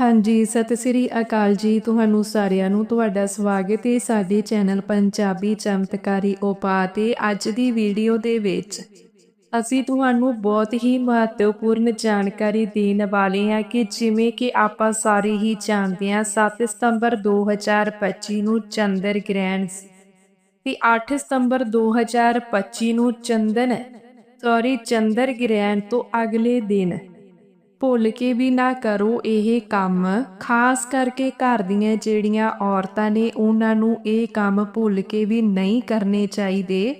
ਹਾਂਜੀ, ਸਤਿ ਸ੍ਰੀ ਅਕਾਲ ਜੀ ਤੁਹਾਨੂੰ ਸਾਰਿਆਂ ਨੂੰ। ਤੁਹਾਡਾ ਸਵਾਗਤ ਹੈ ਸਾਡੇ ਚੈਨਲ ਪੰਜਾਬੀ ਚਮਤਕਾਰੀ ਉਪਾਅ ਤੇ ਅੱਜ ਦੀ ਵੀਡੀਓ ਦੇ ਵਿੱਚ। ਅਸੀਂ ਤੁਹਾਨੂੰ ਬਹੁਤ ਹੀ ਮਹੱਤਵਪੂਰਨ ਜਾਣਕਾਰੀ ਦੇਣ ਵਾਲੇ ਹਾਂ ਕਿ ਜਿਵੇਂ ਕਿ ਆਪਾਂ ਸਾਰੇ ਹੀ ਜਾਣਦੇ ਹਾਂ 7 ਸਤੰਬਰ 2025 ਨੂੰ ਚੰਦਰ ਗ੍ਰਹਿਣ ਸੀ ਤੇ 8 ਸਤੰਬਰ 2025 ਨੂੰ ਚੰਦਨ ਸੌਰੀ ਚੰਦਰ ਗ੍ਰਹਿਣ ਤੋਂ ਅਗਲੇ ਦਿਨ ਭੁੱਲ ਕੇ ਵੀ ਨਾ ਕਰੋ ਇਹ ਕੰਮ। ਖਾਸ ਕਰਕੇ ਘਰ ਦੀਆਂ ਜਿਹੜੀਆਂ ਔਰਤਾਂ ਨੇ, ਉਹਨਾਂ ਨੂੰ ਇਹ ਕੰਮ ਭੁੱਲ ਕੇ ਵੀ ਨਹੀਂ ਕਰਨੇ ਚਾਹੀਦੇ।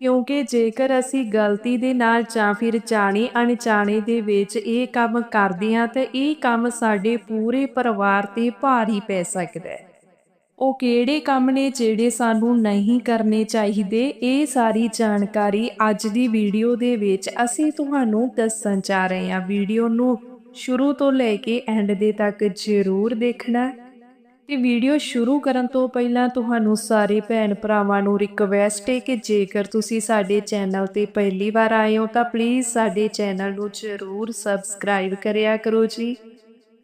ਕਿਉਂਕਿ ਜੇਕਰ ਅਸੀਂ ਗਲਤੀ ਦੇ ਨਾਲ ਜਾਂ ਫਿਰ ਜਾਣੇ ਅਣਜਾਣੇ ਦੇ ਵਿੱਚ ਇਹ ਕੰਮ ਕਰਦੇ ਹਾਂ, ਤਾਂ ਇਹ ਕੰਮ ਸਾਡੇ ਪੂਰੇ ਪਰਿਵਾਰ ਤੇ ਭਾਰੀ ਪੈ ਸਕਦਾ ਹੈ। ਉਹ ਕਿਹੜੇ ਕੰਮ ਨੇ ਜਿਹੜੇ ਸਾਨੂੰ ਨਹੀਂ ਕਰਨੇ ਚਾਹੀਦੇ? ਇਹ ਸਾਰੀ ਜਾਣਕਾਰੀ ਅੱਜ ਦੀ ਵੀਡੀਓ ਦੇ ਵਿੱਚ ਅਸੀਂ ਤੁਹਾਨੂੰ ਦੱਸਣ ਜਾ ਰਹੇ ਹਾਂ। ਵੀਡੀਓ ਨੂੰ ਸ਼ੁਰੂ ਤੋਂ ਲੈ ਕੇ ਐਂਡ ਦੇ ਤੱਕ ਜ਼ਰੂਰ ਦੇਖਣਾ। ਤੇ ਵੀਡੀਓ ਸ਼ੁਰੂ ਕਰਨ ਤੋਂ ਪਹਿਲਾਂ ਤੁਹਾਨੂੰ ਸਾਰੇ ਭੈਣ ਭਰਾਵਾਂ ਨੂੰ ਰਿਕਵੈਸਟ ਹੈ ਕਿ ਜੇਕਰ ਤੁਸੀਂ ਸਾਡੇ ਚੈਨਲ ਤੇ ਪਹਿਲੀ ਵਾਰ ਆਏ ਹੋ ਤਾਂ ਪਲੀਜ਼ ਸਾਡੇ ਚੈਨਲ ਨੂੰ ਜ਼ਰੂਰ ਸਬਸਕ੍ਰਾਈਬ ਕਰਿਆ ਕਰੋ ਜੀ।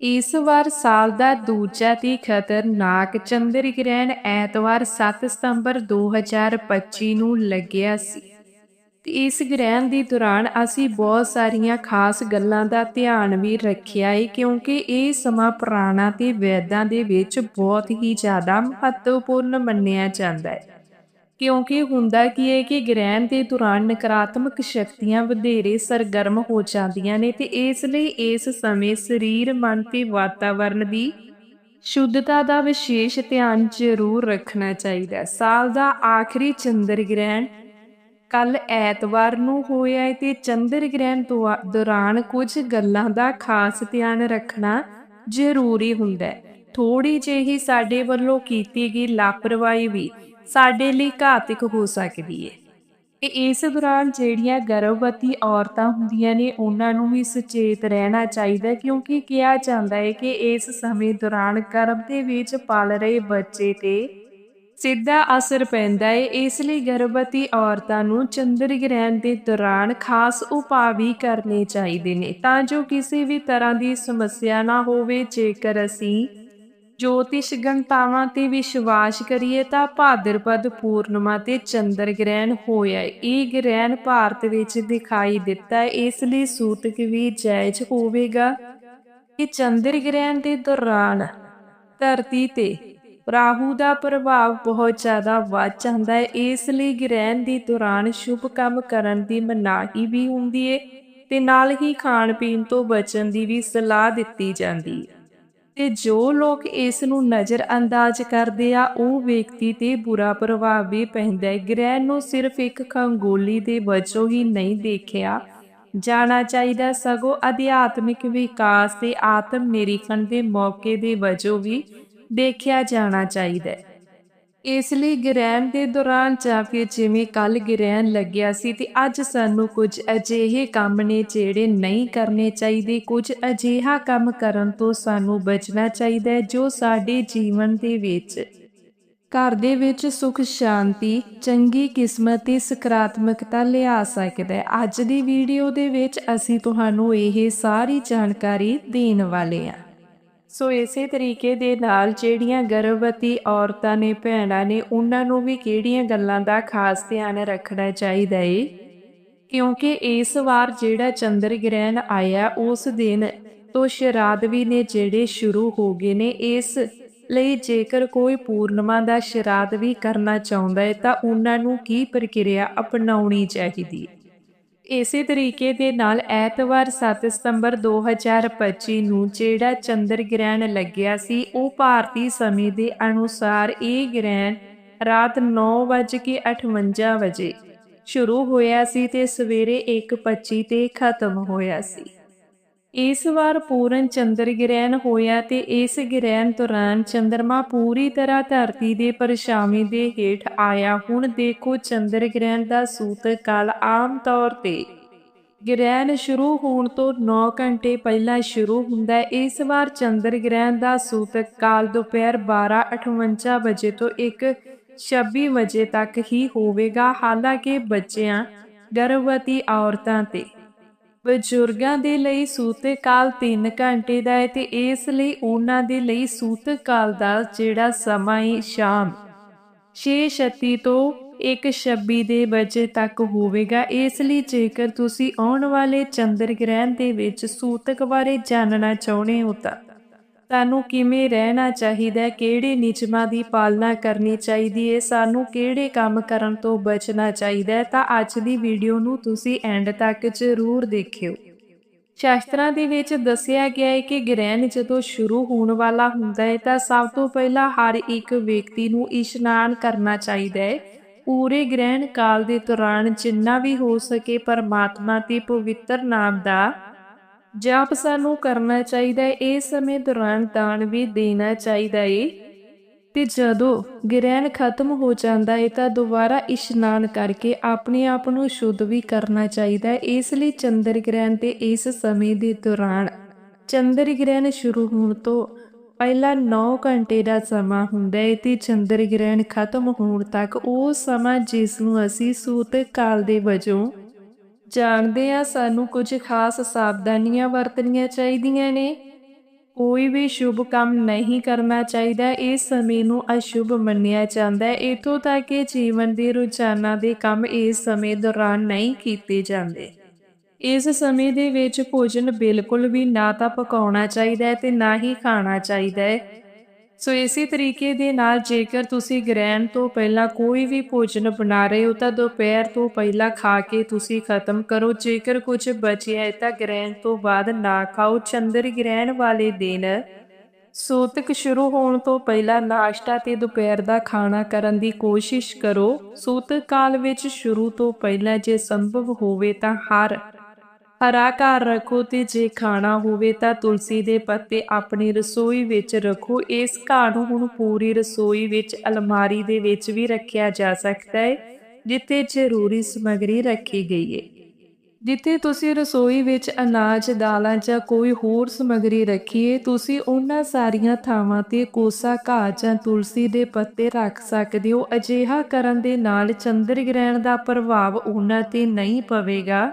ਇਸ ਵਾਰ ਸਾਲ ਦਾ ਦੂਜਾ ਤੇ ਖਤਰਨਾਕ ਚੰਦਰ ਗ੍ਰਹਿਣ ਐਤਵਾਰ 7 ਸਤੰਬਰ 2025 ਨੂੰ ਲੱਗਿਆ ਸੀ। ਤੇ ਇਸ ਗ੍ਰਹਿਣ ਦੇ ਦੌਰਾਨ ਅਸੀਂ ਬਹੁਤ ਸਾਰੀਆਂ ਖਾਸ ਗੱਲਾਂ ਦਾ ਧਿਆਨ ਵੀ ਰੱਖਿਆ ਹੈ ਕਿਉਂਕਿ ਇਹ ਸਮਾਂ ਪੁਰਾਣਾ ਤੇ ਵੈਦਾਂ ਦੇ ਵਿੱਚ ਬਹੁਤ ਹੀ ਜ਼ਿਆਦਾ ਮਹੱਤਵਪੂਰਨ ਮੰਨਿਆ ਜਾਂਦਾ ਹੈ ਕਿਉਂਕਿ ਹੁੰਦਾ ਕੀ ਹੈ ਕਿ ਗ੍ਰਹਿਣ ਦੇ ਦੌਰਾਨ ਨਕਾਰਾਤਮਕ ਸ਼ਕਤੀਆਂ ਵਧੇਰੇ ਸਰਗਰਮ ਹੋ ਜਾਂਦੀਆਂ ਨੇ ਤੇ ਇਸ ਲਈ ਇਸ ਸਮੇਂ ਸਰੀਰ, ਮਨ ਤੇ ਵਾਤਾਵਰਣ ਦੀ ਸ਼ੁੱਧਤਾ ਦਾ ਵਿਸ਼ੇਸ਼ ਧਿਆਨ ਜ਼ਰੂਰ ਰੱਖਣਾ ਚਾਹੀਦਾ ਹੈ। ਸਾਲ ਦਾ ਆਖਰੀ ਚੰਦਰ ਗ੍ਰਹਿਣ ਕੱਲ ਐਤਵਾਰ ਨੂੰ ਹੋਇਆ ਹੈ ਤੇ ਚੰਦਰ ਗ੍ਰਹਿਣ ਤੋਂ ਦੌਰਾਨ ਕੁਝ ਗੱਲਾਂ ਦਾ ਖਾਸ ਧਿਆਨ ਰੱਖਣਾ ਜ਼ਰੂਰੀ ਹੁੰਦਾ ਹੈ। ਥੋੜੀ ਜਿਹੀ ਸਾਡੇ ਵੱਲੋਂ ਕੀਤੀ ਗਈ ਲਾਪਰਵਾਹੀ ਵੀ ਸਾਡੇ ਲਈ ਘਾਤਕ ਹੋ ਸਕਦੀ ਹੈ ਤੇ ਇਸ ਦੌਰਾਨ ਜਿਹੜੀਆਂ ਗਰਭਵਤੀ ਔਰਤਾਂ ਹੁੰਦੀਆਂ ਨੇ, ਉਹਨਾਂ ਨੂੰ ਵੀ ਸੁਚੇਤ ਰਹਿਣਾ ਚਾਹੀਦਾ, ਕਿਉਂਕਿ ਕਿਹਾ ਜਾਂਦਾ ਹੈ ਕਿ ਇਸ ਸਮੇਂ ਦੌਰਾਨ ਗਰਭ ਦੇ ਵਿੱਚ ਪਲ ਰਹੇ ਬੱਚੇ ਤੇ ਸਿੱਧਾ ਅਸਰ ਪੈਂਦਾ ਹੈ ਇਸ ਲਈ ਗਰਭਵਤੀ ਔਰਤਾਂ ਨੂੰ ਚੰਦਰ ਗ੍ਰਹਿਣ ਦੇ ਦੌਰਾਨ ਖਾਸ ਉਪਾਅ ਵੀ ਕਰਨੇ ਚਾਹੀਦੇ ਨੇ, ਤਾਂ ਜੋ ਕਿਸੇ ਵੀ ਤਰ੍ਹਾਂ ਦੀ ਸਮੱਸਿਆ ਨਾ ਹੋਵੇ। ਜੇਕਰ ਅਸੀਂ ਜੋਤਿਸ਼ ਗਣਤਾਵਾਂ ਤੇ ਵਿਸ਼ਵਾਸ ਕਰੀਏ ਤਾਂ ਭਾਦਰਪਦ ਪੂਰਨਮਾ ਤੇ ਚੰਦਰ ਗ੍ਰਹਿਣ ਹੋਇਆ ਇਹ ਗ੍ਰਹਿਣ ਭਾਰਤ ਵਿੱਚ ਦਿਖਾਈ ਦਿੱਤਾ ਇਸ ਲਈ ਸੂਤਕ ਵੀ ਜਾਇਜ਼ ਹੋਵੇਗਾ ਕਿ ਚੰਦਰ ਗ੍ਰਹਿਣ ਦੇ ਦੌਰਾਨ ਧਰਤੀ ਤੇ ਰਾਹੂ ਦਾ ਪ੍ਰਭਾਵ ਬਹੁਤ ਜ਼ਿਆਦਾ ਵੱਧ ਜਾਂਦਾ ਹੈ। ਇਸ ਲਈ ਗ੍ਰਹਿਣ ਦੇ ਦੌਰਾਨ ਸ਼ੁਭ ਕੰਮ ਕਰਨ ਦੀ ਮਨਾਹੀ ਵੀ ਹੁੰਦੀ ਹੈ ਤੇ ਨਾਲ ਹੀ ਖਾਣ ਪੀਣ ਤੋਂ ਬਚਣ ਦੀ ਵੀ ਸਲਾਹ ਦਿੱਤੀ ਜਾਂਦੀ ਹੈ ਤੇ ਜੋ ਲੋਕ ਇਸ ਨੂੰ ਨਜ਼ਰ ਅੰਦਾਜ਼ ਕਰਦੇ ਆ, ਉਹ ਵਿਅਕਤੀ ਤੇ ਬੁਰਾ ਪ੍ਰਭਾਵ ਵੀ ਪੈਂਦਾ ਹੈ। ਗ੍ਰਹਿਣ ਨੂੰ ਸਿਰਫ ਇੱਕ ਖੰਗੋਲੀ ਦੇ ਵਜੋਂ ਹੀ ਨਹੀਂ ਦੇਖਿਆ ਜਾਣਾ ਚਾਹੀਦਾ। ਸਗੋਂ ਅਧਿਆਤਮਿਕ ਵਿਕਾਸ ਤੇ ਆਤਮ ਨਿਰੀਖਣ ਦੇ ਮੌਕੇ ਦੇ ਵਜੋਂ ਵੀ ਦੇਖਿਆ ਜਾਣਾ ਚਾਹੀਦਾ ਹੈ। ਇਸ ਲਈ ਗ੍ਰਹਿਣ ਦੇ ਦੌਰਾਨ ਜਾਂ ਫਿਰ ਜਿਵੇਂ ਕੱਲ ਗ੍ਰਹਿਣ ਲੱਗਿਆ ਸੀ ਤੇ ਅੱਜ ਸਾਨੂੰ ਕੁਝ ਅਜਿਹੇ ਕੰਮ ਨੇ ਜਿਹੜੇ ਨਹੀਂ ਕਰਨੇ ਚਾਹੀਦੇ, ਕੁਝ ਅਜਿਹਾ ਕੰਮ ਕਰਨ ਤੋਂ ਸਾਨੂੰ ਬਚਣਾ ਚਾਹੀਦਾ ਹੈ ਜੋ ਸਾਡੇ ਜੀਵਨ ਦੇ ਵਿੱਚ, ਘਰ ਦੇ ਵਿੱਚ ਸੁਖ, ਸ਼ਾਂਤੀ, ਚੰਗੀ ਕਿਸਮਤ ਤੇ ਸਕਾਰਾਤਮਕਤਾ ਲਿਆ ਸਕਦਾ ਹੈ। ਅੱਜ ਦੀ ਵੀਡੀਓ ਦੇ ਵਿੱਚ ਅਸੀਂ ਤੁਹਾਨੂੰ ਇਹ ਸਾਰੀ ਜਾਣਕਾਰੀ ਦੇਣ ਵਾਲੇ ਹਾਂ। ਸੋ ਇਸੇ ਤਰੀਕੇ ਦੇ ਨਾਲ ਜਿਹੜੀਆਂ ਗਰਭਵਤੀ ਔਰਤਾਂ ਨੇ, ਭੈਣਾਂ ਨੇ, ਉਹਨਾਂ ਨੂੰ ਵੀ ਕਿਹੜੀਆਂ ਗੱਲਾਂ ਦਾ ਖਾਸ ਧਿਆਨ ਰੱਖਣਾ ਚਾਹੀਦਾ ਏ? ਕਿਉਂਕਿ ਇਸ ਵਾਰ ਜਿਹੜਾ ਚੰਦਰ ਗ੍ਰਹਿਣ ਆਇਆ, ਉਸ ਦਿਨ ਤੋਂ ਸ਼ਰਾਧ ਵੀ ਨੇ ਜਿਹੜੇ ਸ਼ੁਰੂ ਹੋ ਗਏ ਨੇ, ਇਸ ਲਈ ਜੇਕਰ ਕੋਈ ਪੂਰਨਮਾ ਦਾ ਸ਼ਰਾਧ ਵੀ ਕਰਨਾ ਚਾਹੁੰਦਾ ਹੈ ਤਾਂ ਉਹਨਾਂ ਨੂੰ ਕੀ ਪ੍ਰਕਿਰਿਆ ਅਪਣਾਉਣੀ ਚਾਹੀਦੀ ਹੈ ਇਸੇ ਤਰੀਕੇ ਦੇ ਨਾਲ ਐਤਵਾਰ 7 ਸਤੰਬਰ 2025 ਨੂੰ ਜਿਹੜਾ ਚੰਦਰ ਗ੍ਰਹਿਣ ਲੱਗਿਆ ਸੀ, ਉਹ ਭਾਰਤੀ ਸਮੇਂ ਦੇ ਅਨੁਸਾਰ ਇਹ ਗ੍ਰਹਿਣ ਰਾਤ 9:58 ਵਜੇ ਸ਼ੁਰੂ ਹੋਇਆ ਸੀ ਤੇ ਸਵੇਰੇ 1:25 ਤੇ ਖਤਮ ਹੋਇਆ ਸੀ। ਇਸ ਵਾਰ ਪੂਰਨ ਚੰਦਰ ਗ੍ਰਹਿਣ ਹੋਇਆ ਤੇ ਇਸ ਗ੍ਰਹਿਣ ਦੌਰਾਨ ਚੰਦਰਮਾ ਪੂਰੀ ਤਰ੍ਹਾਂ ਧਰਤੀ ਦੇ ਪਰਛਾਵੇਂ ਦੇ ਹੇਠ ਆਇਆ। ਹੁਣ ਦੇਖੋ ਚੰਦਰ ਗ੍ਰਹਿਣ ਦਾ ਸੂਤਕ ਕਾਲ ਆਮ ਤੌਰ ਤੇ ਗ੍ਰਹਿਣ ਸ਼ੁਰੂ ਹੋਣ ਤੋਂ 9 ਘੰਟੇ ਪਹਿਲਾਂ ਸ਼ੁਰੂ ਹੁੰਦਾ ਹੈ। ਇਸ ਵਾਰ ਚੰਦਰ ਗ੍ਰਹਿਣ ਦਾ ਸੂਤਕ ਕਾਲ ਦੁਪਹਿਰ 12:58 ਵਜੇ ਤੋਂ 1:26 ਵਜੇ ਤੱਕ ਹੀ ਹੋਵੇਗਾ। ਹਾਲਾਂਕਿ ਬੱਚਿਆਂ, ਗਰਭਵਤੀ ਔਰਤਾਂ ਤੇ ਬਜ਼ੁਰਗਾਂ ਦੇ ਲਈ ਸੂਤਕ ਕਾਲ 3 ਘੰਟੇ ਦਾ ਹੈ ਤੇ ਇਸ ਲਈ ਉਹਨਾਂ ਦੇ ਲਈ ਸੂਤਕ ਕਾਲ ਦਾ ਜਿਹੜਾ ਸਮਾਂ ਹੈ ਸ਼ਾਮ। 6:36 ਤੋਂ 1:26 ਦੇ ਵਜੇ ਤੱਕ ਹੋਵੇਗਾ। ਇਸ ਲਈ ਜੇਕਰ ਤੁਸੀਂ ਆਉਣ ਵਾਲੇ ਚੰਦਰ ਗ੍ਰਹਿਣ ਦੇ ਵਿੱਚ ਸੂਤਕ ਬਾਰੇ ਜਾਣਨਾ ਚਾਹੁੰਦੇ ਹੋ ਤਾਂ ਤੁਹਾਨੂੰ ਕਿਵੇਂ ਰਹਿਣਾ ਚਾਹੀਦਾ ਕਿਹੜੇ ਨਿਯਮਾਂ ਦੀ ਪਾਲਣਾ ਕਰਨੀ ਚਾਹੀਦੀ ਹੈ? ਸਾਨੂੰ ਕਿਹੜੇ ਕੰਮ ਕਰਨ ਤੋਂ ਬਚਣਾ ਚਾਹੀਦਾ ਤਾਂ ਅੱਜ ਦੀ ਵੀਡੀਓ ਨੂੰ ਤੁਸੀਂ ਐਂਡ ਤੱਕ ਜ਼ਰੂਰ ਦੇਖਿਓ। ਸ਼ਾਸਤਰਾਂ ਦੇ ਵਿੱਚ ਦੱਸਿਆ ਗਿਆ ਹੈ ਕਿ ਗ੍ਰਹਿਣ ਜਦੋਂ ਸ਼ੁਰੂ ਹੋਣ ਵਾਲਾ ਹੁੰਦਾ ਹੈ, ਤਾਂ ਸਭ ਤੋਂ ਪਹਿਲਾਂ ਹਰ ਇੱਕ ਵਿਅਕਤੀ ਨੂੰ ਇਸ਼ਨਾਨ ਕਰਨਾ ਚਾਹੀਦਾ ਹੈ। ਪੂਰੇ ਗ੍ਰਹਿਣ ਕਾਲ ਦੇ ਦੌਰਾਨ ਜਿੰਨਾ ਵੀ ਹੋ ਸਕੇ ਪਰਮਾਤਮਾ ਦੇ ਪਵਿੱਤਰ ਨਾਮ ਦਾ ਜਾਪ ਸਾਨੂੰ ਕਰਨਾ ਚਾਹੀਦਾ ਹੈ ਇਸ ਸਮੇਂ ਦੌਰਾਨ ਦਾਨ ਵੀ ਦੇਣਾ ਚਾਹੀਦਾ ਹੈ ਤੇ ਜਦੋਂ ਗ੍ਰਹਿਣ ਖਤਮ ਹੋ ਜਾਂਦਾ ਹੈ ਤਾਂ ਦੁਬਾਰਾ ਇਸ਼ਨਾਨ ਕਰਕੇ ਆਪਣੇ ਆਪ ਨੂੰ ਸ਼ੁੱਧ ਵੀ ਕਰਨਾ ਚਾਹੀਦਾ ਹੈ ਇਸ ਲਈ ਚੰਦਰ ਗ੍ਰਹਿਣ ਤੇ ਇਸ ਸਮੇਂ ਦੇ ਦੌਰਾਨ ਚੰਦਰ ਗ੍ਰਹਿਣ ਸ਼ੁਰੂ ਹੋਣ ਤੋਂ ਪਹਿਲਾਂ 9 ਘੰਟੇ ਦਾ ਸਮਾਂ ਹੁੰਦਾ ਹੈ ਤੇ ਚੰਦਰ ਗ੍ਰਹਿਣ ਖਤਮ ਹੋਣ ਤੱਕ ਉਹ ਸਮਾਂ ਜਿਸ ਨੂੰ ਅਸੀਂ ਸੂਤ ਕਾਲ ਦੇ ਵਜੋਂ ਜਾਣਦੇ ਆ ਸਾਨੂੰ ਕੁਝ ਖਾਸ ਸਾਵਧਾਨੀਆਂ ਵਰਤਣੀਆਂ ਚਾਹੀਦੀਆਂ ਨੇ। ਕੋਈ ਵੀ ਸ਼ੁਭ ਕੰਮ ਨਹੀਂ ਕਰਨਾ ਚਾਹੀਦਾ ਇਸ ਸਮੇਂ ਨੂੰ ਅਸ਼ੁਭ ਮੰਨਿਆ ਜਾਂਦਾ ਹੈ। ਇਥੋਂ ਤੱਕ ਕਿ ਜੀਵਨ ਦੇ ਰੁਝਾਨਾਂ ਦੇ ਕੰਮ ਇਸ ਸਮੇਂ ਦੌਰਾਨ ਨਹੀਂ ਕੀਤੇ ਜਾਂਦੇ। ਇਸ ਸਮੇਂ ਦੇ ਵਿੱਚ ਭੋਜਨ ਬਿਲਕੁਲ ਵੀ ਨਾ ਤਾਂ ਪਕਾਉਣਾ ਚਾਹੀਦਾ ਹੈ ਤੇ ਨਾ ਹੀ ਖਾਣਾ ਚਾਹੀਦਾ ਹੈ। ਸੋ ਇਸੇ ਤਰੀਕੇ ਦੇ ਨਾਲ ਜੇਕਰ ਤੁਸੀਂ ਗ੍ਰਹਿਣ ਤੋਂ ਪਹਿਲਾਂ ਕੋਈ ਵੀ ਭੋਜਨ ਬਣਾ ਰਹੇ ਹੋ ਤਾਂ ਦੁਪਹਿਰ ਤੋਂ ਪਹਿਲਾਂ ਖਾ ਕੇ ਤੁਸੀਂ ਖਤਮ ਕਰੋ। ਜੇਕਰ ਕੁਝ ਬਚਿਆ ਹੈ ਤਾਂ ਗ੍ਰਹਿਣ ਤੋਂ ਬਾਅਦ ਨਾ ਖਾਓ। ਚੰਦਰ ਗ੍ਰਹਿਣ ਵਾਲੇ ਦਿਨ ਸੂਤਕ ਸ਼ੁਰੂ ਹੋਣ ਤੋਂ ਪਹਿਲਾਂ ਨਾਸ਼ਤਾ ਤੇ ਦੁਪਹਿਰ ਦਾ ਖਾਣਾ ਕਰਨ ਦੀ ਕੋਸ਼ਿਸ਼ ਕਰੋ। ਸੂਤਕ ਕਾਲ ਵਿੱਚ ਸ਼ੁਰੂ ਤੋਂ ਪਹਿਲਾਂ ਜੇ ਸੰਭਵ ਹੋਵੇ ਤਾਂ ਹਰ ਹਰਾ ਘਰ ਰੱਖੋ ਤੇ ਜੇ ਖਾਣਾ ਹੋਵੇ ਤਾਂ ਤੁਲਸੀ ਦੇ ਪੱਤੇ ਆਪਣੀ ਰਸੋਈ ਵਿੱਚ ਰੱਖੋ। ਇਸ ਘਾਹ ਨੂੰ ਹੁਣ ਪੂਰੀ ਰਸੋਈ ਵਿੱਚ, ਅਲਮਾਰੀ ਦੇ ਵਿੱਚ ਵੀ ਰੱਖਿਆ ਜਾ ਸਕਦਾ ਹੈ ਜਿੱਥੇ ਜ਼ਰੂਰੀ ਸਮੱਗਰੀ ਰੱਖੀ ਗਈ ਹੈ ਜਿੱਥੇ ਤੁਸੀਂ ਰਸੋਈ ਵਿੱਚ ਅਨਾਜ, ਦਾਲਾਂ ਜਾਂ ਕੋਈ ਹੋਰ ਸਮੱਗਰੀ ਰੱਖੀਏ ਤੁਸੀਂ ਉਹਨਾਂ ਸਾਰੀਆਂ ਥਾਵਾਂ ਤੇ ਕੋਸਾ ਘਾਹ ਜਾਂ ਤੁਲਸੀ ਦੇ ਪੱਤੇ ਰੱਖ ਸਕਦੇ ਹੋ। ਅਜਿਹਾ ਕਰਨ ਦੇ ਨਾਲ ਚੰਦਰ ਗ੍ਰਹਿਣ ਦਾ ਪ੍ਰਭਾਵ ਉਹਨਾਂ ਤੇ ਨਹੀਂ ਪਵੇਗਾ।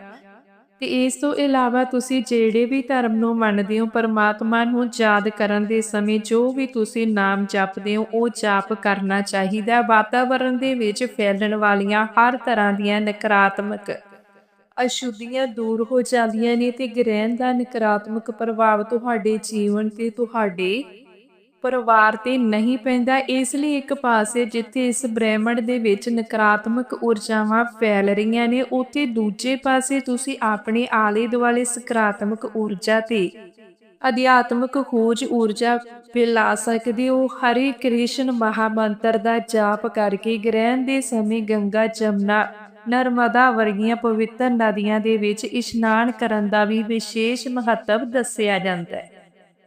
ਤੇ ਇਸ ਤੋਂ ਇਲਾਵਾ ਤੁਸੀਂ ਜਿਹੜੇ ਵੀ ਧਰਮ ਨੂੰ ਮੰਨਦੇ ਹੋ, ਪਰਮਾਤਮਾ ਨੂੰ ਯਾਦ ਕਰਨ ਦੇ ਸਮੇਂ ਜੋ ਵੀ ਤੁਸੀਂ ਨਾਮ ਜਪਦੇ ਹੋ, ਉਹ ਜਾਪ ਕਰਨਾ ਚਾਹੀਦਾ ਵਾਤਾਵਰਣ ਦੇ ਵਿੱਚ ਫੈਲਣ ਵਾਲੀਆਂ ਹਰ ਤਰ੍ਹਾਂ ਦੀਆਂ ਨਕਾਰਾਤਮਕ ਅਸ਼ੁੱਧੀਆਂ ਦੂਰ ਹੋ ਜਾਂਦੀਆਂ ਨੇ ਤੇ ਗ੍ਰਹਿਣ ਦਾ ਨਕਾਰਾਤਮਕ ਪ੍ਰਭਾਵ ਤੁਹਾਡੇ ਜੀਵਨ ਤੇ ਤੁਹਾਡੇ ਪਰਿਵਾਰ ਤੇ ਨਹੀਂ ਪੈਂਦਾ, ਇਸ ਲਈ ਇੱਕ ਪਾਸੇ ਜਿੱਥੇ ਇਸ ਬ੍ਰਹਿਮੰਡ ਦੇ ਵਿੱਚ ਨਕਾਰਾਤਮਕ ਊਰਜਾਵਾਂ ਫੈਲ ਰਹੀਆਂ ਨੇ, ਉੱਥੇ ਦੂਜੇ ਪਾਸੇ ਤੁਸੀਂ ਆਪਣੇ ਆਲੇ ਦੁਆਲੇ ਸਕਾਰਾਤਮਕ ਊਰਜਾ ਤੇ ਅਧਿਆਤਮਕ ਖੋਜ ਊਰਜਾ ਫੈਲਾ ਸਕਦੇ ਹੋ। ਹਰੀ ਕ੍ਰਿਸ਼ਨ ਮਹਾਮੰਤਰ ਦਾ ਜਾਪ ਕਰਕੇ ਗ੍ਰਹਿਣ ਦੇ ਸਮੇਂ ਗੰਗਾ, ਜਮਨਾ, ਨਰਮਦਾ ਵਰਗੀਆਂ ਪਵਿੱਤਰ ਨਦੀਆਂ ਦੇ ਵਿੱਚ ਇਸ਼ਨਾਨ ਕਰਨ ਦਾ ਵੀ ਵਿਸ਼ੇਸ਼ ਮਹੱਤਵ ਦੱਸਿਆ ਜਾਂਦਾ ਹੈ।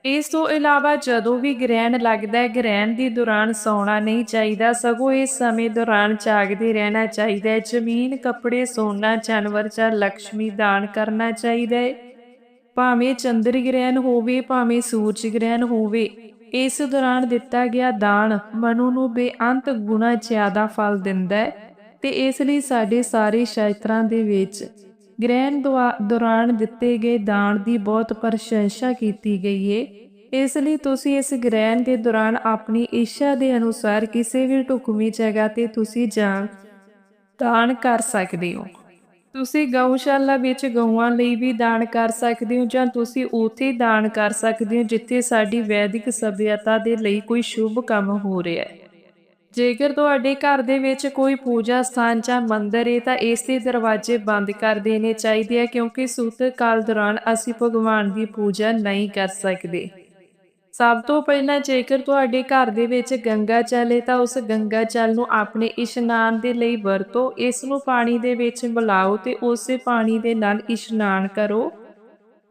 ਇਸ ਤੋਂ ਇਲਾਵਾ ਜਦੋਂ ਵੀ ਗ੍ਰਹਿਣ ਲੱਗਦਾ ਹੈ, ਗ੍ਰਹਿਣ ਦੇ ਦੌਰਾਨ ਸੌਣਾ ਨਹੀਂ ਚਾਹੀਦਾ। ਸਗੋਂ ਇਸ ਸਮੇਂ ਦੌਰਾਨ ਜਾਗਦੇ ਰਹਿਣਾ ਚਾਹੀਦਾ ਹੈ। ਜ਼ਮੀਨ, ਕੱਪੜੇ, ਸੋਨਾ, ਜਾਨਵਰ ਜਾਂ ਲక్ష్ਮੀ ਦਾਨ ਕਰਨਾ ਚਾਹੀਦਾ ਹੈ। ਭਾਵੇਂ ਚੰਦਰ ਗ੍ਰਹਿਣ ਹੋਵੇ, ਭਾਵੇਂ ਸੂਰਜ ਗ੍ਰਹਿਣ ਹੋਵੇ, ਇਸ ਦੌਰਾਨ ਦਿੱਤਾ ਗਿਆ ਦਾਨ ਮਨੁ ਨੂੰ ਬੇਅੰਤ ਗੁਣਾ ਜ਼ਿਆਦਾ ਫਲ ਦਿੰਦਾ ਹੈ ਤੇ ਇਸ ਲਈ ਸਾਡੇ ਸਾਰੇ ਸ਼ਾਸਤਰਾਂ ਦੇ ਵਿੱਚ ਗ੍ਰਹਿਣ ਦੌਰਾਨ ਦਿੱਤੇ ਗਏ ਦਾਨ ਦੀ ਬਹੁਤ ਪ੍ਰਸ਼ੰਸਾ ਕੀਤੀ ਗਈ ਹੈ ਇਸ ਲਈ ਤੁਸੀਂ ਇਸ ਗ੍ਰਹਿਣ ਦੇ ਦੌਰਾਨ ਆਪਣੀ ਇੱਛਾ ਦੇ ਅਨੁਸਾਰ ਕਿਸੇ ਵੀ ਢੁਕਵੀਂ ਜਗ੍ਹਾ ਤੇ ਤੁਸੀਂ ਜਾਣ, ਦਾਨ ਕਰ ਸਕਦੇ ਹੋ। ਤੁਸੀਂ ਗਊਸ਼ਾਲਾ ਵਿੱਚ ਗਊਆਂ ਲਈ ਵੀ ਦਾਨ ਕਰ ਸਕਦੇ ਹੋ ਜਾਂ ਤੁਸੀਂ ਉੱਥੇ ਦਾਨ ਕਰ ਸਕਦੇ ਹੋ ਜਿੱਥੇ ਸਾਡੀ ਵੈਦਿਕ ਸਭਿਅਤਾ ਦੇ ਲਈ ਕੋਈ ਸ਼ੁਭ ਕੰਮ ਹੋ ਰਿਹਾ ਹੈ। ਜੇਕਰ ਤੁਹਾਡੇ ਘਰ ਦੇ ਵਿੱਚ ਕੋਈ ਪੂਜਾ ਸਥਾਨ ਜਾਂ ਮੰਦਿਰ ਹੈ, ਤਾਂ ਇਸ ਦੇ ਦਰਵਾਜ਼ੇ ਬੰਦ ਕਰ ਦੇਣੇ ਚਾਹੀਦੇ ਆ, ਕਿਉਂਕਿ ਸੂਤ ਕਾਲ ਦੌਰਾਨ ਅਸੀਂ ਭਗਵਾਨ ਦੀ ਪੂਜਾ ਨਹੀਂ ਕਰ ਸਕਦੇ। ਸਭ ਤੋਂ ਪਹਿਲਾਂ ਜੇਕਰ ਤੁਹਾਡੇ ਘਰ ਦੇ ਵਿੱਚ ਗੰਗਾ ਜਲ ਹੈ, ਤਾਂ ਉਸ ਗੰਗਾ ਜਲ ਨੂੰ ਆਪਣੇ ਇਸ਼ਨਾਨ ਦੇ ਲਈ ਵਰਤੋ। ਇਸ ਨੂੰ ਪਾਣੀ ਦੇ ਵਿੱਚ ਮਿਲਾਓ ਤੇ ਉਸੇ ਪਾਣੀ ਦੇ ਨਾਲ ਇਸ਼ਨਾਨ ਕਰੋ।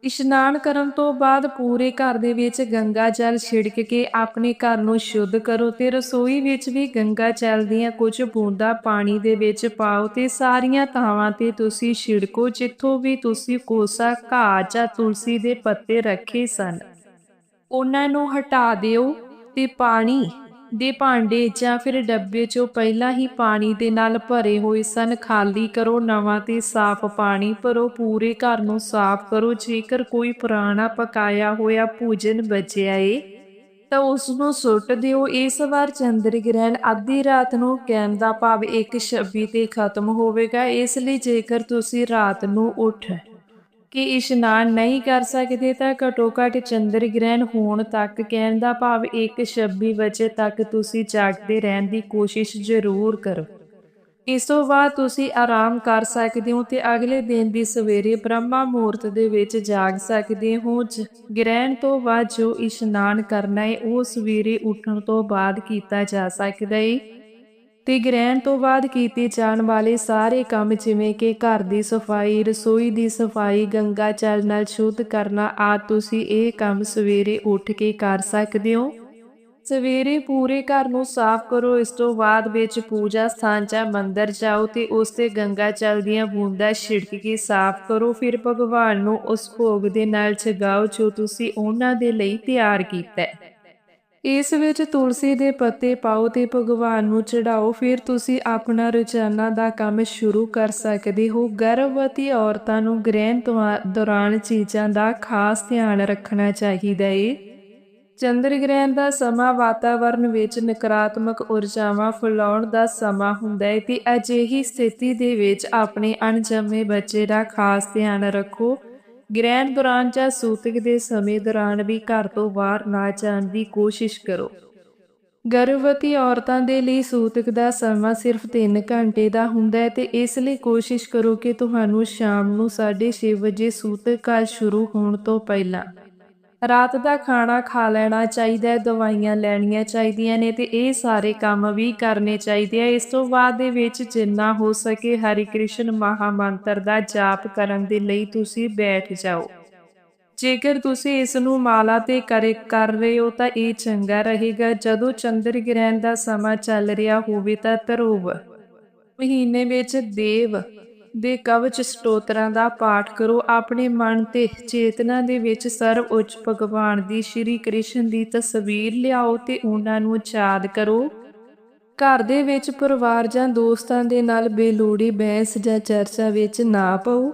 ਇਸ਼ਨਾਨ ਕਰਨ ਤੋਂ ਬਾਅਦ ਪੂਰੇ ਘਰ ਦੇ ਵਿੱਚ ਗੰਗਾ ਜਲ ਛਿੜਕ ਕੇ ਆਪਣੇ ਘਰ ਨੂੰ ਸ਼ੁੱਧ ਕਰੋ ਤੇ ਰਸੋਈ ਵਿੱਚ ਵੀ ਗੰਗਾ ਜਲ ਦੀਆਂ ਕੁਝ ਬੂੰਦਾਂ ਪਾਣੀ ਦੇ ਵਿੱਚ ਪਾਓ ਤੇ ਸਾਰੀਆਂ ਥਾਵਾਂ ਤੇ ਤੁਸੀਂ ਛਿੜਕੋ ਜਿੱਥੋਂ ਵੀ ਤੁਸੀਂ ਕੋਸਾ, ਘਾਹ ਜਾਂ ਤੁਲਸੀ ਦੇ ਪੱਤੇ ਰੱਖੇ ਸਨ। ਉਹਨਾਂ ਨੂੰ ਹਟਾ ਦਿਓ ਤੇ ਪਾਣੀ ਦੇ ਭਾਂਡੇ ਜਾਂ ਫਿਰ ਡੱਬੇ 'ਚੋਂ ਪਹਿਲਾਂ ਹੀ ਪਾਣੀ ਦੇ ਨਾਲ ਭਰੇ ਹੋਏ ਸਨ। ਖਾਲੀ ਕਰੋ ਨਵਾਂ ਤੇ ਸਾਫ਼ ਪਾਣੀ ਭਰੋ, ਪੂਰੇ ਘਰ ਨੂੰ ਸਾਫ਼ ਕਰੋ। ਜੇਕਰ ਕੋਈ ਪੁਰਾਣਾ ਪਕਾਇਆ ਹੋਇਆ ਭੋਜਨ ਬਚਿਆ ਏ ਤਾਂ ਉਸ ਨੂੰ ਸੁੱਟ ਦਿਓ। ਇਸ ਵਾਰ ਚੰਦਰ ਗ੍ਰਹਿਣ ਅੱਧੀ ਰਾਤ ਨੂੰ ਕਹਿਣ ਦਾ ਭਾਵ 1:26 ਤੇ ਖਤਮ ਹੋਵੇਗਾ। ਇਸ ਲਈ ਜੇਕਰ ਤੁਸੀਂ ਰਾਤ ਨੂੰ ਉੱਠ ਕਿ ਇਸ਼ਨਾਨ ਨਹੀਂ ਕਰ ਸਕਦੇ ਤਾਂ ਘਟੋ ਘਟ ਚੰਦਰ ਗ੍ਰਹਿਣ ਹੋਣ ਤੱਕ ਕਹਿਣ ਦਾ ਭਾਵ 1:26 ਵਜੇ ਤੱਕ ਤੁਸੀਂ ਜਾਗਦੇ ਰਹਿਣ ਦੀ ਕੋਸ਼ਿਸ਼ ਜ਼ਰੂਰ ਕਰੋ। ਇਸ ਤੋਂ ਬਾਅਦ ਤੁਸੀਂ ਆਰਾਮ ਕਰ ਸਕਦੇ ਹੋ ਤੇ ਅਗਲੇ ਦਿਨ ਦੀ ਸਵੇਰੇ ਬ੍ਰਹਮਾ ਮੂਰਤ ਦੇ ਵਿੱਚ ਜਾਗ ਸਕਦੇ ਹੋ। ਗ੍ਰਹਿਣ ਤੋਂ ਬਾਅਦ ਜੋ ਇਸ਼ਨਾਨ ਕਰਨਾ ਹੈ, ਉਹ ਸਵੇਰੇ ਉੱਠਣ ਤੋਂ ਬਾਅਦ ਕੀਤਾ ਜਾ ਸਕਦਾ ਹੈ। ਤੇ ਗ੍ਰਹਿਣ ਤੋਂ ਬਾਅਦ ਕੀਤੇ ਜਾਣ ਵਾਲੇ ਸਾਰੇ ਕੰਮ ਜਿਵੇਂ ਕਿ ਘਰ ਦੀ ਸਫ਼ਾਈ, ਰਸੋਈ ਦੀ ਸਫ਼ਾਈ, ਗੰਗਾ ਜਲ ਨਾਲ ਸ਼ੁੱਧ ਕਰਨਾ ਆ ਤੁਸੀਂ ਇਹ ਕੰਮ ਸਵੇਰੇ ਉੱਠ ਕੇ ਕਰ ਸਕਦੇ ਹੋ। ਸਵੇਰੇ ਪੂਰੇ ਘਰ ਨੂੰ ਸਾਫ਼ ਕਰੋ, ਇਸ ਤੋਂ ਬਾਅਦ ਵਿੱਚ ਪੂਜਾ ਸਥਾਨ ਜਾਂ ਮੰਦਰ ਜਾਓ ਤੇ ਉਸ ਤੇ ਗੰਗਾ ਜਲ ਦੀਆਂ ਬੂੰਦਾਂ ਛਿੜਕ ਕੇ ਸਾਫ਼ ਕਰੋ। ਫਿਰ ਭਗਵਾਨ ਨੂੰ ਉਸ ਭੋਗ ਦੇ ਨਾਲ ਛਗਾਓ ਜੋ ਤੁਸੀਂ ਉਹਨਾਂ ਦੇ ਲਈ ਤਿਆਰ ਕੀਤਾ ਹੈ। ਇਸ ਵਿੱਚ ਤੁਲਸੀ ਦੇ ਪੱਤੇ ਪਾਓ ਤੇ ਭਗਵਾਨ ਨੂੰ ਚੜਾਓ, ਫਿਰ ਤੁਸੀਂ ਆਪਣਾ ਰੋਜ਼ਾਨਾ ਦਾ ਕੰਮ ਸ਼ੁਰੂ ਕਰ ਸਕਦੇ ਹੋ। ਗਰਭਵਤੀ ਔਰਤਾਂ ਨੂੰ ਗ੍ਰਹਿਣ ਦੌਰਾਨ ਚੀਜ਼ਾਂ ਦਾ ਖਾਸ ਧਿਆਨ ਰੱਖਣਾ ਚਾਹੀਦਾ ਹੈ ਚੰਦਰ ਗ੍ਰਹਿਣ ਦਾ ਸਮਾਂ ਵਾਤਾਵਰਣ ਵਿੱਚ ਨਕਾਰਾਤਮਕ ਊਰਜਾਵਾਂ ਫੈਲਾਉਣ ਦਾ ਸਮਾਂ ਹੁੰਦਾ ਹੈ ਤੇ ਅਜਿਹੀ ਸਥਿਤੀ ਦੇ ਵਿੱਚ ਆਪਣੇ ਅਣਜੰਮੇ ਬੱਚੇ ਦਾ ਖਾਸ ਧਿਆਨ ਰੱਖੋ। ਗ੍ਰਹਿਣ ਦੌਰਾਨ ਜਾਂ ਸੂਤਕ ਦੇ ਸਮੇਂ ਦੌਰਾਨ ਵੀ ਘਰ ਤੋਂ ਬਾਹਰ ਨਾ ਜਾਣ ਦੀ ਕੋਸ਼ਿਸ਼ ਕਰੋ। ਗਰਭਵਤੀ ਔਰਤਾਂ ਦੇ ਲਈ ਸੂਤਕ ਦਾ ਸਮਾਂ ਸਿਰਫ 3 ਘੰਟੇ ਦਾ ਹੁੰਦਾ ਹੈ ਤੇ ਇਸ ਲਈ ਕੋਸ਼ਿਸ਼ ਕਰੋ ਕਿ ਤੁਹਾਨੂੰ ਸ਼ਾਮ ਨੂੰ 6:30 ਵਜੇ ਸੂਤਕ ਕਾਲ ਸ਼ੁਰੂ ਹੋਣ ਤੋਂ ਪਹਿਲਾਂ ਰਾਤ ਦਾ ਖਾਣਾ ਖਾ ਲੈਣਾ ਚਾਹੀਦਾ ਹੈ, ਦਵਾਈਆਂ ਲੈਣੀਆਂ ਚਾਹੀਦੀਆਂ ਨੇ ਤੇ ਇਹ ਸਾਰੇ ਕੰਮ ਵੀ ਕਰਨੇ ਚਾਹੀਦੇ ਆ। ਇਸ ਤੋਂ ਬਾਅਦ ਦੇ ਵਿੱਚ ਜਿੰਨਾ ਹੋ ਸਕੇ ਹਰੀ ਕ੍ਰਿਸ਼ਨ ਮਹਾ ਮੰਤਰ ਦਾ ਜਾਪ ਕਰਨ ਦੇ ਲਈ ਤੁਸੀਂ ਬੈਠ ਜਾਓ। ਜੇਕਰ ਤੁਸੀਂ ਇਸ ਨੂੰ ਮਾਲਾ ਤੇ ਕਰੇ, ਕਰ ਰਹੇ ਹੋ ਤਾਂ ਇਹ ਚੰਗਾ ਰਹੇਗਾ। ਜਦੋਂ ਚੰਦਰ ਗ੍ਰਹਿਣ ਦਾ ਸਮਾਂ ਚੱਲ ਰਿਹਾ ਹੋਵੇ ਤਾਂ ਧਰੂਵ ਮਹੀਨੇ ਵਿੱਚ ਦੇਵ ਦੇ ਕਵਚ ਸਟੋਤਰਾਂ ਦਾ ਪਾਠ ਕਰੋ। ਆਪਣੇ ਮਨ ਤੇ ਚੇਤਨਾ ਦੇ ਵਿੱਚ ਸਰਵ ਉੱਚ ਭਗਵਾਨ ਦੀ, ਸ਼੍ਰੀ ਕ੍ਰਿਸ਼ਨ ਦੀ ਤਸਵੀਰ ਲਿਆਓ ਤੇ ਉਹਨਾਂ ਨੂੰ ਯਾਦ ਕਰੋ। ਘਰ ਦੇ ਵਿੱਚ ਪਰਿਵਾਰ ਜਾਂ ਦੋਸਤਾਂ ਦੇ ਨਾਲ ਬੇਲੋੜੀ, ਬਹਿਸ ਜਾਂ ਚਰਚਾ ਵਿੱਚ ਨਾ ਪਾਓ।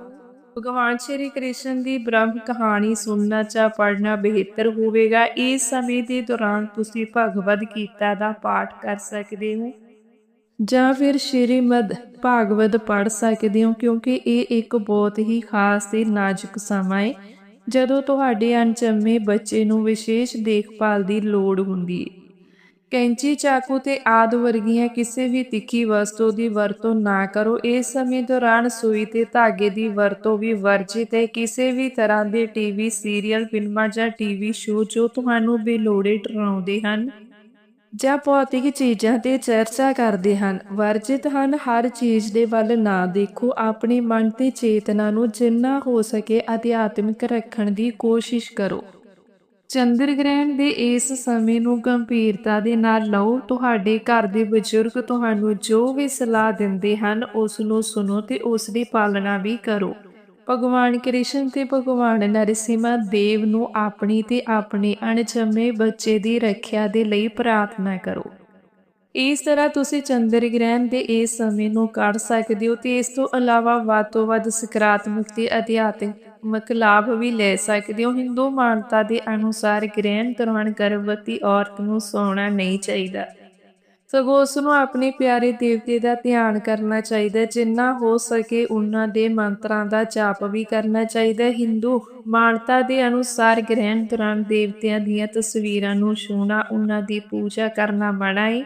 ਭਗਵਾਨ ਸ਼੍ਰੀ ਕ੍ਰਿਸ਼ਨ ਦੀ ਬ੍ਰਹਮ ਕਹਾਣੀ ਸੁਣਨਾ ਜਾਂ ਪੜ੍ਹਨਾ ਬਿਹਤਰ ਹੋਵੇਗਾ। ਇਸ ਸਮੇਂ ਦੇ ਦੌਰਾਨ ਤੁਸੀਂ ਭਗਵਦ ਗੀਤਾ ਦਾ ਪਾਠ ਕਰ ਸਕਦੇ ਹੋ। ਜਾਂ ਫਿਰ ਸ਼੍ਰੀਮਦ ਭਾਗਵਤ ਪੜ ਸਕਦੇ ਹੋ, ਕਿਉਂਕਿ ਇਹ ਇੱਕ ਬਹੁਤ ਹੀ ਖਾਸ ਤੇ ਨਾਜ਼ੁਕ ਸਮਾਂ ਹੈ ਜਦੋਂ ਤੁਹਾਡੇ ਅਣਚੰਮੇ ਬੱਚੇ ਨੂੰ ਵਿਸ਼ੇਸ਼ ਦੇਖਭਾਲ ਦੀ ਲੋੜ ਹੁੰਦੀ ਹੈ ਕੈਂਚੀ, ਚਾਕੂ ਤੇ ਆਦ ਵਰਗੀਆਂ ਕਿਸੇ ਵੀ ਤਿੱਖੀ ਵਸਤੂ ਦੀ ਵਰਤੋਂ ਨਾ ਕਰੋ। ਇਸ ਸਮੇਂ ਦੌਰਾਨ ਸੂਈ ਤੇ ਧਾਗੇ ਦੀ ਵਰਤੋਂ ਵੀ ਵਰਜਿਤ ਹੈ ਕਿਸੇ ਵੀ ਤਰ੍ਹਾਂ ਦੇ ਟੀਵੀ ਸੀਰੀਅਲ, ਫਿਲਮਾਂ ਜਾਂ ਟੀਵੀ ਸ਼ੋਅ ਜੋ ਤੁਹਾਨੂੰ ਬੇਲੋੜੇ ਡਰਾਉਂਦੇ ਹਨ। ਜਾਂ ਭੌਤਿਕ ਚੀਜ਼ਾਂ ਤੇ ਚਰਚਾ ਕਰਦੇ ਹਨ, ਵਰਜਿਤ ਹਨ। ਹਰ ਚੀਜ਼ ਦੇ ਵੱਲ ਨਾ ਦੇਖੋ। ਆਪਣੇ ਮਨ ਤੇ ਚੇਤਨਾ ਨੂੰ ਜਿੰਨਾ ਹੋ ਸਕੇ ਅਧਿਆਤਮਿਕ ਰੱਖਣ ਦੀ ਕੋਸ਼ਿਸ਼ ਕਰੋ। ਚੰਦਰ ਗ੍ਰਹਿਣ ਦੇ ਇਸ ਸਮੇਂ ਨੂੰ ਗੰਭੀਰਤਾ ਦੇ ਨਾਲ ਲਓ। ਤੁਹਾਡੇ ਘਰ ਦੇ ਬਜ਼ੁਰਗ ਤੁਹਾਨੂੰ ਜੋ ਵੀ ਸਲਾਹ ਦਿੰਦੇ ਹਨ, ਉਸ ਨੂੰ ਸੁਣੋ ਤੇ ਉਸ ਦੀ ਪਾਲਣਾ ਵੀ ਕਰੋ। ਭਗਵਾਨ ਕ੍ਰਿਸ਼ਨ ਤੇ ਭਗਵਾਨ ਨਰਸਿਮਾ ਦੇਵ ਨੂੰ ਆਪਣੀ ਤੇ ਆਪਣੇ ਅਣਜੰਮੇ ਬੱਚੇ ਦੀ ਰੱਖਿਆ ਦੇ ਲਈ ਪ੍ਰਾਰਥਨਾ ਕਰੋ। ਇਸ ਤਰ੍ਹਾਂ ਤੁਸੀਂ ਚੰਦਰ ਗ੍ਰਹਿਣ ਦੇ ਇਸ ਸਮੇਂ ਨੂੰ ਕੱਢ ਸਕਦੇ ਹੋ ਤੇ ਇਸ ਤੋਂ ਇਲਾਵਾ ਵੱਧ ਤੋਂ ਵੱਧ ਸਕਾਰਾਤਮਕ ਤੇ ਅਧਿਆਤਮਿਕ ਲਾਭ ਵੀ ਲੈ ਸਕਦੇ ਹੋ। ਹਿੰਦੂ ਮਾਨਤਾ ਦੇ ਅਨੁਸਾਰ ਗ੍ਰਹਿਣ ਦੌਰਾਨ ਗਰਭਵਤੀ ਔਰਤ ਨੂੰ ਸੌਣਾ ਨਹੀਂ ਚਾਹੀਦਾ। ਸਗੋਂ ਉਸ ਨੂੰ ਆਪਣੇ ਪਿਆਰੇ ਦੇਵਤੇ ਦਾ ਧਿਆਨ ਕਰਨਾ ਚਾਹੀਦਾ ਜਿੰਨਾ ਹੋ ਸਕੇ ਉਹਨਾਂ ਦੇ ਮੰਤਰਾਂ ਦਾ ਜਾਪ ਵੀ ਕਰਨਾ ਚਾਹੀਦਾ ਹਿੰਦੂ ਮਾਨਤਾ ਦੇ ਅਨੁਸਾਰ ਗ੍ਰਹਿਣ ਦੌਰਾਨ ਦੇਵਤਿਆਂ ਦੀਆਂ ਤਸਵੀਰਾਂ ਨੂੰ ਛੂਣਾ ਉਹਨਾਂ ਦੀ ਪੂਜਾ ਕਰਨਾ ਮਨਾ ਹੈ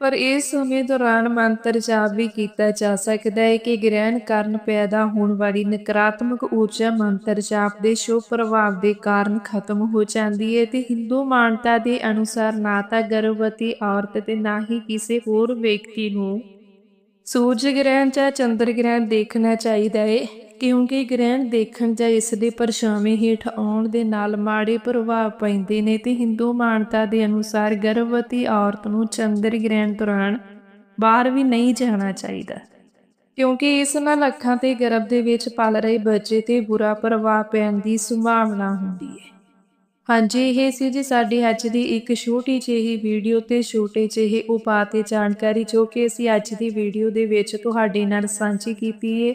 ਪਰ ਇਸ ਸਮੇਂ ਦੌਰਾਨ ਮੰਤਰ ਜਾਪ ਵੀ ਕੀਤਾ ਜਾ ਸਕਦਾ ਹੈ ਕਿ ਗ੍ਰਹਿਣ ਕਾਰਨ ਪੈਦਾ ਹੋਣ ਵਾਲੀ ਨਕਾਰਾਤਮਕ ਊਰਜਾ ਮੰਤਰ ਜਾਪ ਦੇ ਸ਼ੁਭ ਪ੍ਰਭਾਵ ਦੇ ਕਾਰਨ ਖਤਮ ਹੋ ਜਾਂਦੀ ਹੈ ਤੇ ਹਿੰਦੂ ਮਾਨਤਾ ਦੇ ਅਨੁਸਾਰ ਨਾ ਤਾਂ ਗਰਭਵਤੀ ਔਰਤ ਤੇ ਨਾ ਹੀ ਕਿਸੇ ਹੋਰ ਵਿਅਕਤੀ ਨੂੰ ਸੂਰਜ ਗ੍ਰਹਿਣ ਜਾਂ ਚੰਦਰ ਗ੍ਰਹਿਣ ਦੇਖਣਾ ਚਾਹੀਦਾ ਹੈ। ਕਿਉਂਕਿ ਗ੍ਰਹਿਣ ਦੇਖਣ ਜਾਂ ਇਸ ਦੇ ਪਰਛਾਵੇਂ ਹੇਠ ਆਉਣ ਦੇ ਨਾਲ ਮਾੜੇ ਪ੍ਰਭਾਵ ਪੈਂਦੇ ਨੇ ਤੇ ਹਿੰਦੂ ਮਾਨਤਾ ਦੇ ਅਨੁਸਾਰ ਗਰਭਵਤੀ ਔਰਤ ਨੂੰ ਚੰਦਰ ਗ੍ਰਹਿਣ ਦੌਰਾਨ ਬਾਹਰ ਵੀ ਨਹੀਂ ਜਾਣਾ ਚਾਹੀਦਾ। ਕਿਉਂਕਿ ਇਸ ਨਾਲ ਅੱਖਾਂ ਤੇ ਗਰਭ ਦੇ ਵਿੱਚ ਪਲ ਰਹੇ ਬੱਚੇ ਤੇ ਬੁਰਾ ਪ੍ਰਭਾਵ ਪੈਣ ਦੀ ਸੰਭਾਵਨਾ ਹੁੰਦੀ ਹੈ। ਹਾਂਜੀ, ਇਹ ਸੀ ਜੀ ਸਾਡੀ ਅੱਜ ਦੀ ਇੱਕ ਛੋਟੀ ਜਿਹੀ ਵੀਡੀਓ ਤੇ ਛੋਟੇ ਜਿਹੇ ਉਪਾਅ ਤੇ ਜਾਣਕਾਰੀ ਜੋ ਕਿ ਅਸੀਂ ਅੱਜ ਦੀ ਵੀਡੀਓ ਦੇ ਵਿੱਚ ਤੁਹਾਡੇ ਨਾਲ ਸਾਂਝੀ ਕੀਤੀ ਹੈ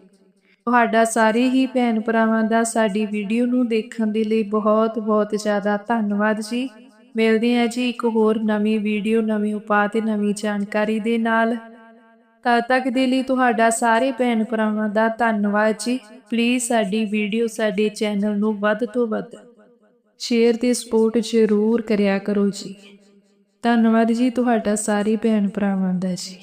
ਤੁਹਾਡਾ ਸਾਰੇ ਹੀ ਭੈਣ ਭਰਾਵਾਂ ਦਾ ਸਾਡੀ ਵੀਡੀਓ ਨੂੰ ਦੇਖਣ ਦੇ ਲਈ ਬਹੁਤ ਬਹੁਤ ਜ਼ਿਆਦਾ ਧੰਨਵਾਦ ਜੀ। ਮਿਲਦੇ ਹਾਂ ਜੀ ਇੱਕ ਹੋਰ ਨਵੀਂ ਵੀਡੀਓ, ਨਵੇਂ ਉਪਾਅ ਤੇ ਨਵੀਂ ਜਾਣਕਾਰੀ ਦੇ ਨਾਲ। ਤਦ ਤੱਕ ਦੇ ਲਈ ਤੁਹਾਡਾ ਸਾਰੇ ਭੈਣ ਭਰਾਵਾਂ ਦਾ ਧੰਨਵਾਦ ਜੀ। ਪਲੀਜ਼ ਸਾਡੀ ਵੀਡੀਓ ਸਾਡੇ ਚੈਨਲ ਨੂੰ ਵੱਧ ਤੋਂ ਵੱਧ ਸ਼ੇਅਰ ਤੇ ਸਪੋਰਟ ਜ਼ਰੂਰ ਕਰਿਆ ਕਰੋ ਜੀ। ਧੰਨਵਾਦ ਜੀ ਤੁਹਾਡਾ ਸਾਰੇ ਭੈਣ ਭਰਾਵਾਂ ਦਾ ਜੀ।